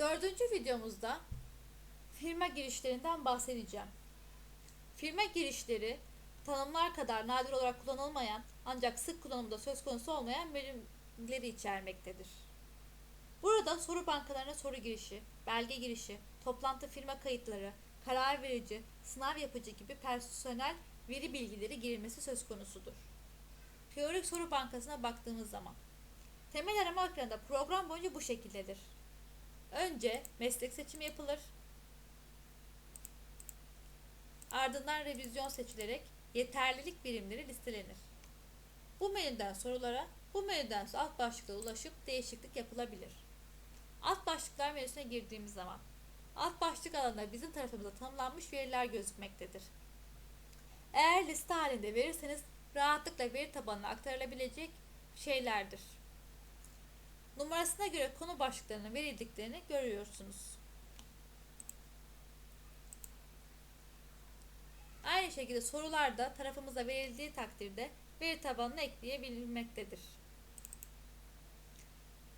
Dördüncü videomuzda firma girişlerinden bahsedeceğim. Firma girişleri tanımlar kadar nadir olarak kullanılmayan ancak sık kullanımda söz konusu olmayan birimleri içermektedir. Burada soru bankalarına soru girişi, belge girişi, toplantı firma kayıtları, karar verici, sınav yapıcı gibi personel veri bilgileri girilmesi söz konusudur. Teorik soru bankasına baktığımız zaman temel arama ekranında program boyunca bu şekildedir. Önce meslek seçimi yapılır. Ardından revizyon seçilerek yeterlilik birimleri listelenir. Bu menüden sorulara, bu menüden alt başlıklara ulaşıp değişiklik yapılabilir. Alt başlıklar menüsüne girdiğimiz zaman alt başlık alanında bizim tarafımıza tanımlanmış veriler gözükmektedir. Eğer liste halinde verirseniz rahatlıkla veri tabanına aktarılabilecek şeylerdir. Numarasına göre konu başlıklarının verildiklerini görüyorsunuz. Aynı şekilde sorular da tarafımıza verildiği takdirde veri tabanına ekleyebilmektedir.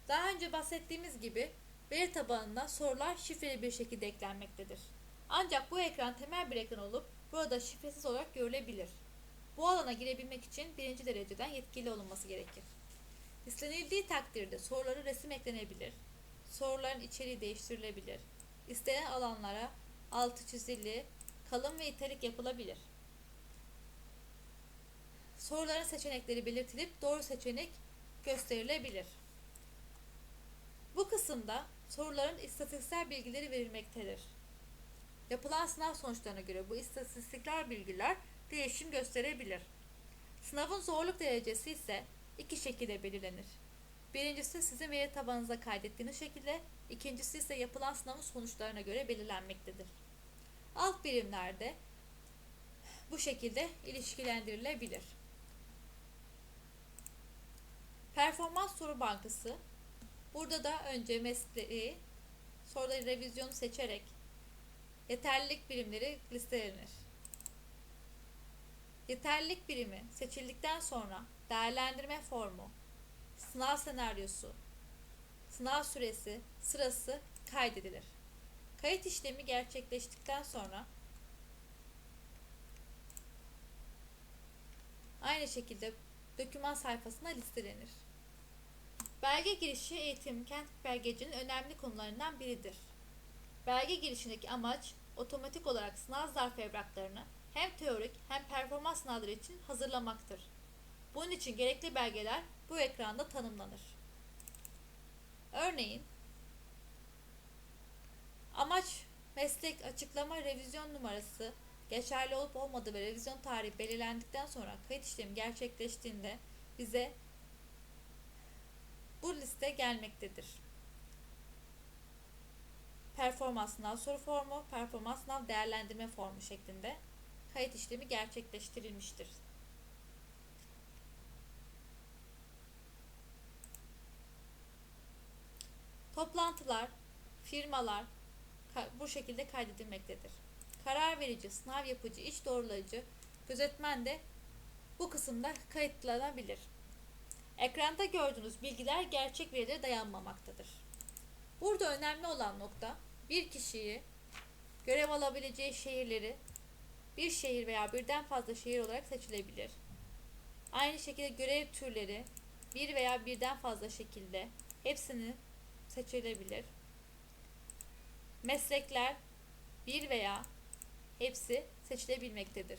Daha önce bahsettiğimiz gibi veri tabanına sorular şifreli bir şekilde eklenmektedir. Ancak bu ekran temel bir ekran olup burada şifresiz olarak görülebilir. Bu alana girebilmek için birinci dereceden yetkili olunması gerekir. İstenildiği takdirde soruları resim eklenebilir. Soruların içeriği değiştirilebilir. İstenen alanlara altı çizili, kalın ve italik yapılabilir. Soruların seçenekleri belirtilip doğru seçenek gösterilebilir. Bu kısımda soruların istatistiksel bilgileri verilmektedir. Yapılan sınav sonuçlarına göre bu istatistiksel bilgiler değişim gösterebilir. Sınavın zorluk derecesi ise iki şekilde belirlenir. Birincisi sizin veri tabanınıza kaydettiğiniz şekilde, ikincisi ise yapılan sınavın sonuçlarına göre belirlenmektedir. Alt birimlerde bu şekilde ilişkilendirilebilir. Performans soru bankası Burada da önce mesleği, da revizyonu seçerek yeterlilik birimleri listelenir. Yeterlilik birimi seçildikten sonra değerlendirme formu, sınav senaryosu, sınav süresi, sırası kaydedilir. Kayıt işlemi gerçekleştikten sonra aynı şekilde doküman sayfasına listelenir. Belge girişi eğitim kent belgecinin önemli konularından biridir. Belge girişindeki amaç otomatik olarak sınav zarf evraklarını hem teorik hem performans sınavları için hazırlamaktır. Bunun için gerekli belgeler bu ekranda tanımlanır. Örneğin amaç meslek açıklama revizyon numarası geçerli olup olmadığı ve revizyon tarihi belirlendikten sonra kayıt işlemi gerçekleştiğinde bize bu liste gelmektedir. Performans sınav soru formu, performans sınav değerlendirme formu şeklinde kayıt işlemi gerçekleştirilmiştir. Toplantılar, firmalar bu şekilde kaydedilmektedir. Karar verici, sınav yapıcı, iş doğrulayıcı, gözetmen de bu kısımda kayıtlanabilir. Ekranda gördüğünüz bilgiler gerçek verilere dayanmamaktadır. Burada önemli olan nokta bir kişiyi görev alabileceği şehirleri bir şehir veya birden fazla şehir olarak seçilebilir. Aynı şekilde görev türleri bir veya birden fazla şekilde hepsini seçilebilir. Meslekler bir veya hepsi seçilebilmektedir.